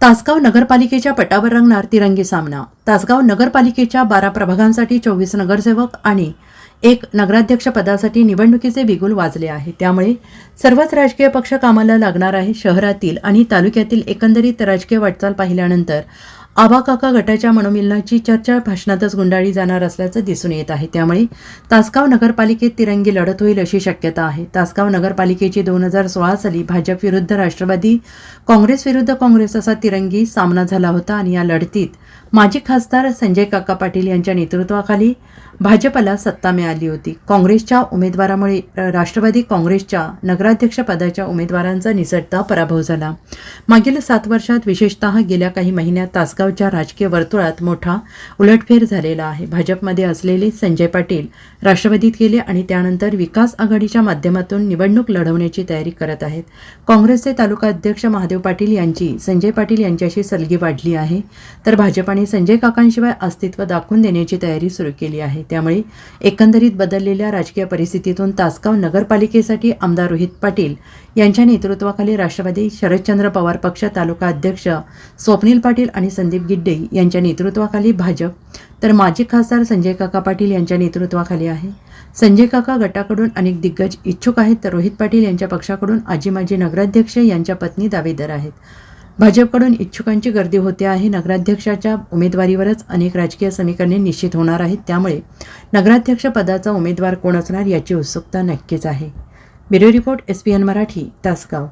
तासगाव नगरपालिकेच्या पटावर रंगणार तिरंगी सामना. तासगाव नगरपालिकेच्या बारा प्रभागांसाठी चोवीस नगरसेवक आणि एक नगराध्यक्ष पदासाठी निवडणुकीचे बिगुल वाजले आहे. त्यामुळे सर्वच राजकीय पक्ष कामाला लागणार आहे शहरातील आणि तालुक्यातील एकंदरीत राजकीय वाटचाल पाहिल्यानंतर आबा काका गटाच्या मनोमिलनाची चर्चा भाषणातच गुंडाळी जाणार असल्याचं दिसून येत आहे. त्यामुळे तासगाव नगरपालिकेत तिरंगी लढत होईल अशी शक्यता आहे. तासगाव नगरपालिकेची दोन हजार सोळा साली भाजप विरुद्ध राष्ट्रवादी काँग्रेस विरुद्ध काँग्रेस असा तिरंगी सामना झाला होता आणि या लढतीत माजी खासदार संजय काका पाटील यांच्या नेतृत्वाखाली भाजपला सत्ता मिळाली होती. काँग्रेसच्या उमेदवारामुळे राष्ट्रवादी काँग्रेसच्या नगराध्यक्षपदाच्या उमेदवारांचा निसटता पराभव झाला. मागील सात वर्षात विशेषतः गेल्या काही महिन्यात तासगावच्या राजकीय वर्तुळात मोठा उलटफेर झालेला आहे. भाजपमध्ये असलेले संजय पाटील राष्ट्रवादीत गेले आणि त्यानंतर विकास आघाडीच्या माध्यमातून निवडणूक लढवण्याची तयारी करत आहेत. काँग्रेसचे तालुका अध्यक्ष महादेव पाटील यांची संजय पाटील यांच्याशी सलगी वाढली आहे. तर भाजपाने संजय काकांशिवाय अस्तित्व दाखवून देण्याची तयारी सुरू केली आहे. त्यामुळे एकंदरीत बदललेल्या राजकीय परिस्थितीतून तासगाव नगरपालिकेसाठी आमदार रोहित पाटील यांच्या नेतृत्वाखाली राष्ट्रवादी शरदचंद्र पवार पक्ष तालुका अध्यक्ष स्वप्नील पाटील आणि संदीप गिड्डे यांच्या नेतृत्वाखाली भाजप तर माजी खासदार संजय काका पाटील यांच्या नेतृत्वाखाली आहे. संजय काका गटाकडून अनेक दिग्गज इच्छुक आहेत तर रोहित पाटील यांच्या पक्षाकडून आजी माजी नगराध्यक्ष यांच्या पत्नी दावेदार आहेत. भाजपकडून इच्छुकांची गर्दी होते आहे. नगराध्यक्षाच्या उमेदवारीवरच अनेक राजकीय समीकरणे निश्चित होणार आहेत. त्यामुळे नगराध्यक्ष पदाचा उमेदवार कोण असणार याची उत्सुकता नक्कीच आहे. Bureau report S P N Marathi Tasgaon.